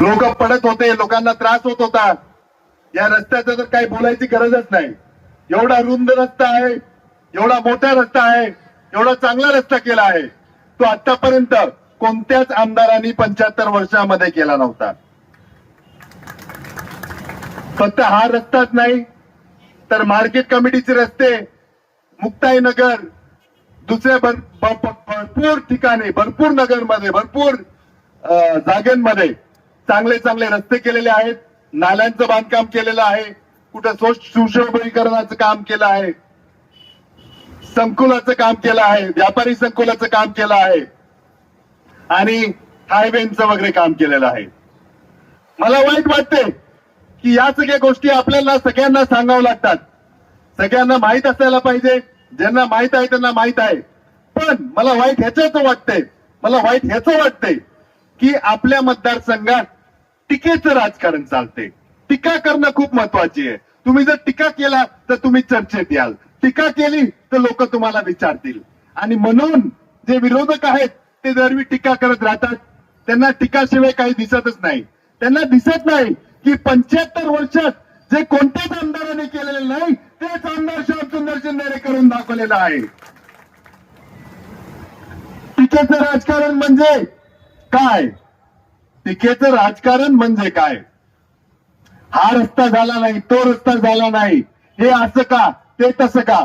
लोक पडत होते लोकांना त्रास होत होता. या रस्त्याचं तर काही बोलायची गरजच नाही. एवढा रुंद रस्ता आहे एवढा मोठा रस्ता आहे एवढा चांगला रस्ता केला आहे. तो आतापर्यंत कोणत्याच आमदारांनी पंच्याहत्तर वर्षामध्ये केला नव्हता. फक्त हा रस्ताच नाही तर मार्केट कमिटीचे रस्ते मुक्ताईनगर दुसऱ्या भरपूर ठिकाणी भरपूर नगरमध्ये भरपूर अं, जागांमध्ये चांगले चांगले रस्ते केलेले आहेत नाल्यांचं बांधकाम केलेलं आहे कुठं सुशोभीकरणाचं काम केलं आहे संकुलाचं काम केलं आहे व्यापारी संकुलाचं काम केलं आहे आणि हायवेचं वगैरे काम केलेलं आहे. मला वाईट वाटते की या सगळ्या गोष्टी आपल्याला सगळ्यांना सांगावं लागतात. सगळ्यांना माहीत असायला पाहिजे ज्यांना माहीत आहे त्यांना माहीत आहे. पण मला वाईट ह्याच्याच वाटतंय मला वाईट ह्याचं वाटतंय की आपल्या मतदारसंघात टीकेचं राजकारण चालते टीका करणं खूप महत्वाची आहे. तुम्ही जर टीका केला तर तुम्ही चर्चेत याल. टीका केली तर लोक तुम्हाला विचारतील. आणि म्हणून जे विरोधक आहेत ते दरवी टीका करत राहतात. त्यांना टीकाशिवाय काही दिसतच नाही. त्यांना दिसत नाही की पंच्याहत्तर वर्षात जे कोणत्याच आमदाराने केलेले नाही तेच आमदार श्यामसुंदर शिंदे करून दाखवलेलं आहे. टीकेचं राजकारण म्हणजे काय? टीकेचं राजकारण म्हणजे काय? हा रस्ता झाला नाही तो रस्ता झाला नाही. हे असं का? ते तसं का?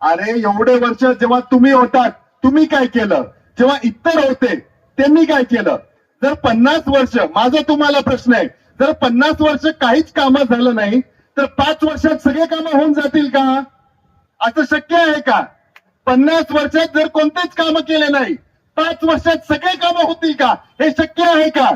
अरे एवढे वर्ष जेव्हा तुम्ही होतात तुम्ही काय केलं? जेव्हा इतर होते त्यांनी काय केलं? जर पन्नास वर्ष माझा तुम्हाला प्रश्न आहे जर पन्नास वर्ष काहीच कामं झालं नाही तर पाच वर्षात सगळे कामं होऊन जातील का? असं शक्य आहे का? पन्नास वर्षात जर कोणतेच कामं केले नाही पाच वर्षात सगळे कामं होतील का? हे शक्य आहे का?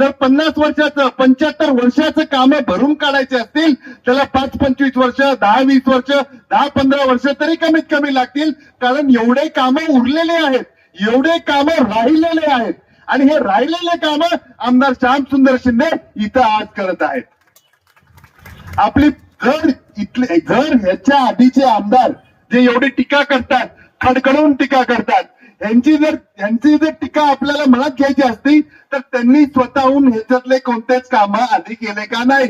जर पन्नास वर्षाचं पंच्याहत्तर वर्षाचं काम भरून काढायचे असतील त्याला पाच पंचवीस वर्ष दहा वीस वर्ष दहा पंधरा वर्ष तरी कमीत कमी लागतील. कारण एवढे कामं उरलेले आहेत एवढे कामं राहिलेले आहेत. आणि हे राहिलेले कामं आमदार श्याम सुंदर शिंदे इथं आज करत आहेत. आपली घर इथले घर ह्याच्या आधीचे आमदार जे एवढी टीका करतात खडखडून टीका करतात यांची जर यांची जर टीका आपल्याला मनात घ्यायची असती तर त्यांनी स्वतःहून ह्याच्यातले कोणतेच कामं आधी केले का नाही?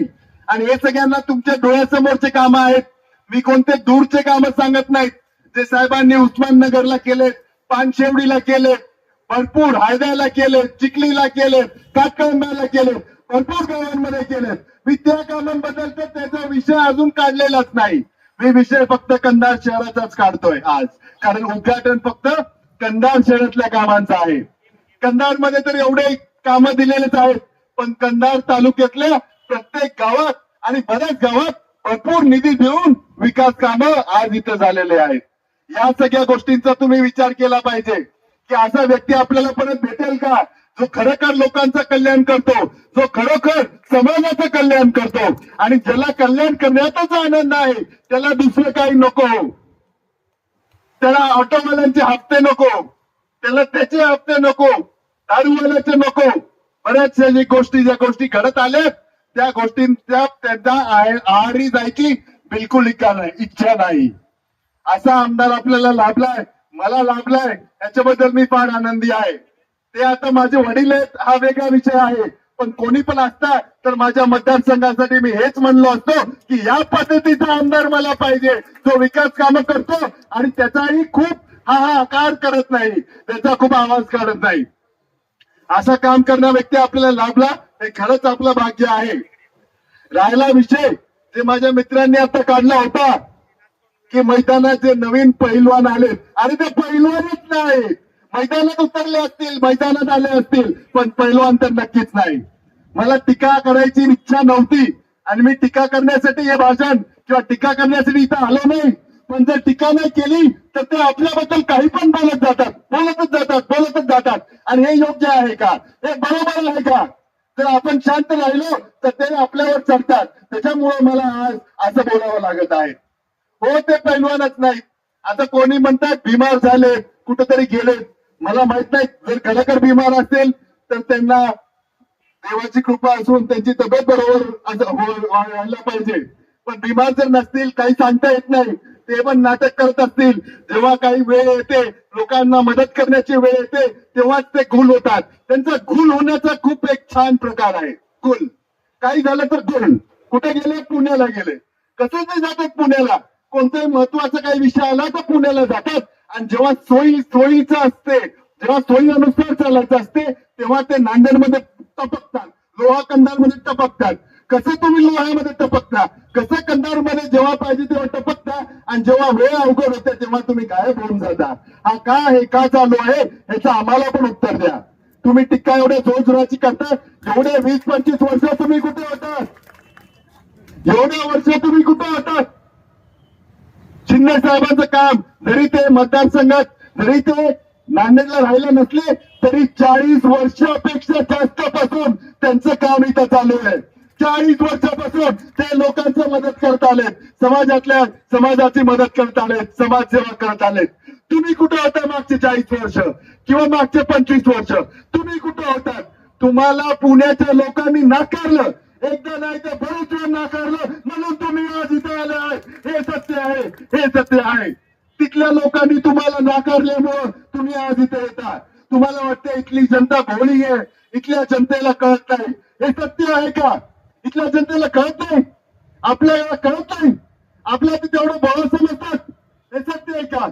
आणि हे सगळ्यांना तुमच्या डोळ्यासमोरचे काम आहेत. मी कोणते दूरचे काम सांगत नाहीत. जे साहेबांनी उस्माननगरला केले पानशेवडीला केले भरपूर हायद्याला केले चिखलीला केले काटकळंब्याला केले भरपूर गावांमध्ये केले मी त्या कामांबद्दल तर त्याचा विषय अजून काढलेलाच नाही. मी विषय फक्त कंधार शहराचाच काढतोय आज. कारण उद्घाटन फक्त कंधार शहरातल्या कामांचा आहे. कंधारमध्ये तर एवढे कामं दिलेलेच आहेत पण कंधार तालुक्यातल्या प्रत्येक गावात आणि बऱ्याच गावात भरपूर निधी देऊन विकास कामं आज इथं झालेले आहेत. या सगळ्या गोष्टींचा तुम्ही विचार केला पाहिजे की असा व्यक्ती आपल्याला परत भेटेल का? जो खरोखर लोकांचं कल्याण करतो जो खरोखर समाजाचं कल्याण करतो. आणि ज्याला कल्याण करण्याचाच आनंद आहे त्याला दुसरं काही नको. त्याला ऑटोवाल्यांचे हप्ते नको. त्याला त्याचे हप्ते नको. दारूवाल्याचे नको. बऱ्याचशा जे गोष्टी ज्या गोष्टी घडत आल्यात त्या गोष्टींच्या त्यांचा आहारी जायची बिलकुल इच्छा नाही इच्छा नाही. असा आमदार आपल्याला लाभलाय मला लाभलाय याच्याबद्दल मी फार आनंदी आहे. ते आता माझे वडील आहेत हा वेगळा विषय आहे. पण कोणी पण असता तर माझ्या मतदारसंघासाठी मी हेच म्हणलो असतो की या पद्धतीचा आमदार मला पाहिजे. जो विकास कामं करतो आणि त्याचाही खूप हा हा आकार करत नाही. त्याचा खूप आवाज काढत नाही. असा काम करणारा व्यक्ती आपल्याला लाभला हे खरंच आपलं भाग्य आहे. राहिला विषय जे माझ्या मित्रांनी आता काढला होता की मैदानात जे नवीन पैलवान आले अरे ते पैलवानच नाही. मैदानात उतरले असतील मैदानात आले असतील पण पैलवान तर नक्कीच नाही. मला टीका करायची इच्छा नव्हती आणि मी टीका करण्यासाठी हे भाषण किंवा टीका करण्यासाठी इथं आलो नाही. पण जर टीका नाही केली तर ते आपल्याबद्दल काही पण बोलत जातात बोलतच जातात बोलतच जातात. आणि हे योग्य आहे का? हे बरोबर आहे का? जर आपण शांत राहिलो तर ते आपल्यावर चढतात. त्याच्यामुळे मला आज असं बोलावं लागत आहे. हो ते पैलवानच नाही. आता कोणी म्हणतात बिमार झाले कुठेतरी गेले मला माहीत नाही जर कलाकार बिमार असेल तर त्यांना देवाची कृपा असून त्यांची तब्येत बरोबर हो, हो, व्हायला पाहिजे. पण बिमार जर नसतील काही सांगता येत नाही ते पण नाटक करत असतील जेव्हा काही वेळ येते लोकांना मदत करण्याची वेळ येते तेव्हाच ते घुल होतात. त्यांचा घुल होण्याचा खूप एक छान प्रकार आहे गुल काही झालं तर गुल कुठे गेले? पुण्याला गेले. कसं ते जातात पुण्याला? कोणताही महत्त्वाचा काही विषय आला तर पुण्याला जातात. आणि जेव्हा सोयी सोयीचं असते जेव्हा सोयीनुसार चालायचं असते तेव्हा ते नांदेडमध्ये टपकतात लोहा कंधारमध्ये टपकतात. कसं तुम्ही लोहामध्ये टपकता? कसं कंधारमध्ये जेव्हा पाहिजे तेव्हा टपकता? आणि जेव्हा वेळ अवघड होते तेव्हा तुम्ही गायब होऊन जाता. हा का हे का चालू आहे? ह्याचं आम्हाला पण उत्तर द्या. तुम्ही टिक्का एवढ्या जोरजोराची करता एवढे वीस पंचवीस वर्ष तुम्ही कुठे होतात? एवढ्या वर्ष तुम्ही कुठे होतात? शिंदे साहेबांचं काम जरी ते मतदारसंघात जरी ते नांदेडला राहिले नसले तरी चाळीस वर्षापेक्षा जास्त पासून त्यांचं काम इथं चालू आहे. चाळीस वर्षापासून ते लोकांचं मदत करत आलेत. समाजातल्या समाजाची मदत करत आलेत समाजसेवा करत आलेत. तुम्ही कुठे होता मागचे चाळीस वर्ष? किंवा मागचे पंचवीस वर्ष? तुम्ही कुठे होतात? तुम्हाला पुण्याच्या लोकांनी नाकारलं एकदा नाही तर बरेच नाकारलं म्हणून तुम्ही आज इथे आले आहे. हे सत्य आहे हे सत्य आहे. तिथल्या लोकांनी तुम्हाला नाकारल्यामुळं तुम्ही आज इथे येता तुम्हाला वाटतं इथली जनता भोळी आहे इथल्या जनतेला कळत नाही. हे सत्य आहे का? इथल्या जनतेला कळत नाही? आपल्याला कळत नाही? आपल्या ते तेवढं भोळ समजतात? हे सत्य आहे का?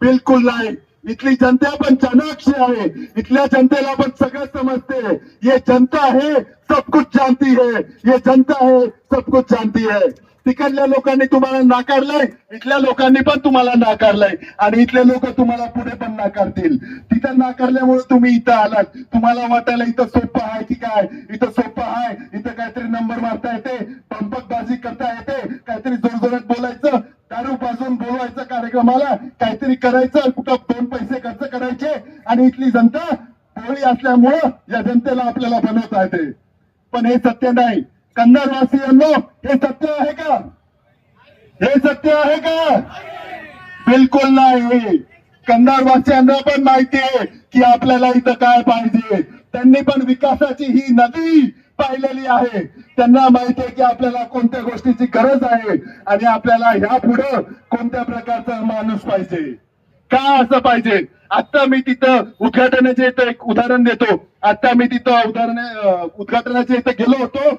बिलकुल नाही. इथली जनता पण चाणाक्षी आहे. इथल्या जनतेला पण सगळं समजते. ये जनता आहे सब कुछ शांती है. ये जनता आहे सब कुछ जानती है. तिकडल्या लोकांनी तुम्हाला नाकारलंय इथल्या लोकांनी पण तुम्हाला नाकारलंय. आणि इथले लोक तुम्हाला पुढे पण नाकारतील. तिथं नाकारल्यामुळे तुम्ही इथं आलात. तुम्हाला वाटायला इथं सोपं आहे की काय? इथं सोपं आहे. इथं काहीतरी नंबर मारता येते. पंपकबाजी करता येते. काहीतरी जोरजोरात बोलायचं. दारू पासून बोलवायचं कार्यक्रमाला काहीतरी करायचं कुठं दोन पैसे खर्च करायचे आणि इथली जनता पोळी असल्यामुळं या जनतेला आपल्याला बनवता येते. पण हे सत्य नाही. कन्नडवासियांनो हे सत्य आहे का? हे सत्य आहे का? बिलकुल नाही. कन्नडवासियांना पण माहिती आहे की आपल्याला इथं काय पाहिजे. त्यांनी पण विकासाची ही नदी पाहिलेली आहे. त्यांना माहिती आहे की आपल्याला कोणत्या गोष्टीची गरज आहे आणि आपल्याला ह्या पुढं कोणत्या प्रकारचा माणूस पाहिजे? का असं पाहिजे? आता मी तिथं उद्घाटनाचे इथं एक उदाहरण देतो. आता मी तिथं उदाहरण उद्घाटनाचे उद्घाटनाच्या इथं गेलो होतो.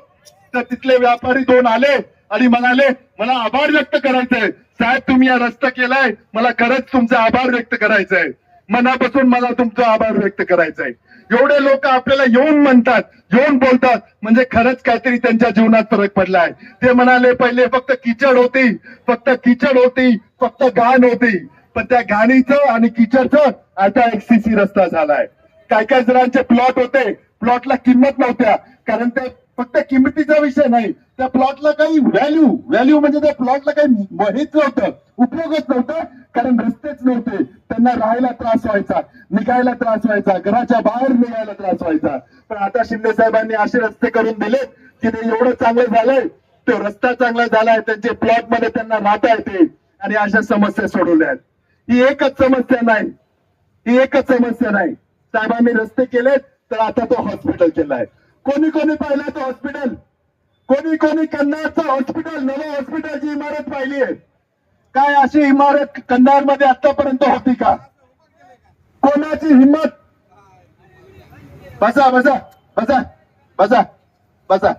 तर तिथले व्यापारी दोन आले आणि म्हणाले मला आभार व्यक्त करायचंय. साहेब तुम्ही हा रस्ता केलाय. मला खरंच तुमचा आभार व्यक्त करायचंय. मनापासून मला तुमचा आभार व्यक्त करायचा आहे. एवढे लोक आपल्याला येऊन म्हणतात येऊन बोलतात म्हणजे खरंच काहीतरी त्यांच्या जीवनात फरक पडलाय. ते म्हणाले पहिले फक्त किचड होती फक्त किचड होती फक्त घाण होती. पण त्या घाणीचं आणि किचडचं आता एक्सीसी रस्ता झालाय. काय काय जणांचे प्लॉट होते. प्लॉटला किंमत नव्हत्या कारण ते फक्त किमतीचा विषय नाही. त्या प्लॉटला काही व्हॅल्यू व्हॅल्यू म्हणजे त्या प्लॉटला काही हेच नव्हतं उपयोगच नव्हता कारण रस्तेच नव्हते. त्यांना राहायला त्रास व्हायचा निघायला त्रास व्हायचा घराच्या बाहेर निघायला त्रास व्हायचा. पण आता शिंदे साहेबांनी असे रस्ते करून दिले की ते एवढं चांगलं झालंय तो रस्ता चांगला झालाय त्यांचे प्लॉटमध्ये त्यांना राहता येते आणि अशा समस्या सोडवल्या आहेत. ही एकच समस्या नाही. ही एकच समस्या नाही. साहेबांनी रस्ते केलेत तर आता तो हॉस्पिटल केलाय कोणी कोणी पाहिलं तर हॉस्पिटल कोणी कोणी कन्नडचं हॉस्पिटल नवं हॉस्पिटलची इमारत पाहिली आहे? काय अशी इमारत कन्नडमध्ये आतापर्यंत होती का? कोणाची हिंमत बसा बसा बसा बसा बसा.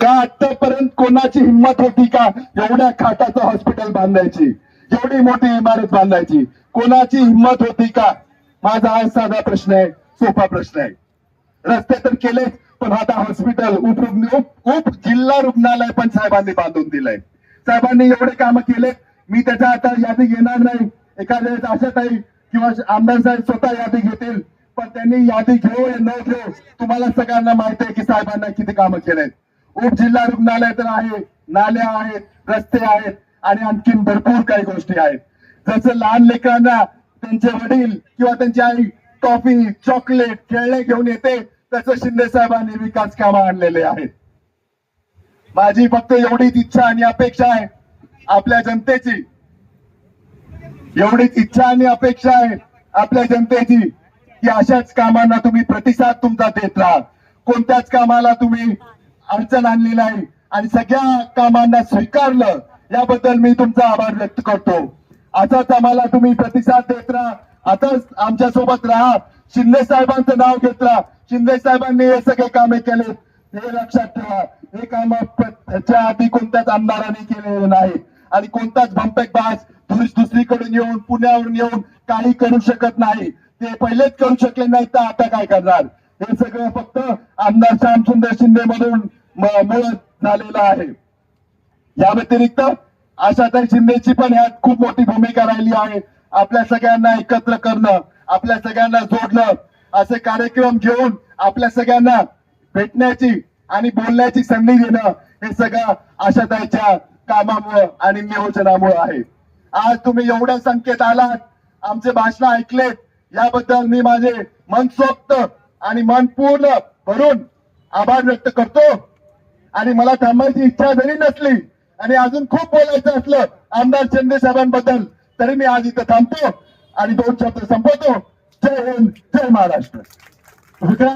का आतापर्यंत कोणाची हिंमत होती का एवढ्या खाटाचं हॉस्पिटल बांधायची? एवढी मोठी इमारत बांधायची. कोणाची हिंमत होती का? माझा हा साधा प्रश्न आहे. सोपा प्रश्न आहे. रस्ते तर केलेच पण आता हॉस्पिटल उप उप जिल्हा रुग्णालय पण साहेबांनी बांधून दिलंय. साहेबांनी एवढे काम केले मी त्याच्या आता यादी घेणार नाही. एखाद्या वेळेस आशाताई किंवा आमदार साहेब स्वतः यादी घेतील पण त्यांनी यादी घेऊ या न घेऊ तुम्हाला सगळ्यांना माहिती आहे की साहेबांना किती कामं केलेत. उप जिल्हा रुग्णालय तर आहे नाल्या आहेत रस्ते आहेत आणि आणखीन भरपूर काही गोष्टी आहेत. जसं लहान लेकरांना त्यांचे वडील किंवा त्यांची आई टॉफी चॉकलेट खेळणे घेऊन येते. तसं शिंदे साहेबांनी विकास कामं आणलेले आहेत. माझी फक्त एवढीच इच्छा आणि अपेक्षा आहे आपल्या जनतेची. एवढीच इच्छा आणि अपेक्षा आहे आपल्या जनतेची की अशाच कामांना तुम्ही प्रतिसाद तुमचा देत राहा. कोणत्याच कामाला तुम्ही अडचण आणली नाही आणि सगळ्या कामांना स्वीकारलं याबद्दल मी तुमचा आभार व्यक्त करतो. असाच आम्हाला तुम्ही प्रतिसाद देत राहा. आताच आमच्यासोबत राहा. शिंदे साहेबांचं नाव घेतलं. शिंदे साहेबांनी हे सगळे कामे केले. हे लक्षात ठेवा. हे काम त्याच्या आधी कोणत्याच आमदारांनी केलेले नाही. आणि कोणताच भंपेक बास दुरुस्त दुसरीकडून येऊन पुण्यावरून येऊन काही करू शकत नाही. ते पहिलेच करू शकले नाही तर आता काय करणार? हे सगळं फक्त आमदार श्यामसुंदर शिंदे मधून मिळत झालेलं आहे. या व्यतिरिक्त आशाताई शिंदेची पण ह्यात खूप मोठी भूमिका राहिली आहे. आपल्या सगळ्यांना एकत्र करणं आपल्या सगळ्यांना जोडणं असे कार्यक्रम घेऊन आपल्या सगळ्यांना भेटण्याची आणि बोलण्याची संधी देणं हे सगळं आशाताईच्या कामामुळं आणि नियोजनामुळं आहे. आज तुम्ही एवढ्या संख्येत आलात आमचे भाषण ऐकलेत याबद्दल मी माझे मनसोक्त आणि मन पूर्ण भरून आभार व्यक्त करतो. आणि मला थांबायची इच्छा जरी नसली आणि अजून खूप बोलायचं असलं आमदार शिंदे साहेबांबद्दल तरी मी आज इथं थांबतो आणि दोन शब्द संपवतो. जय हिंद जय महाराष्ट्र. विक्रांत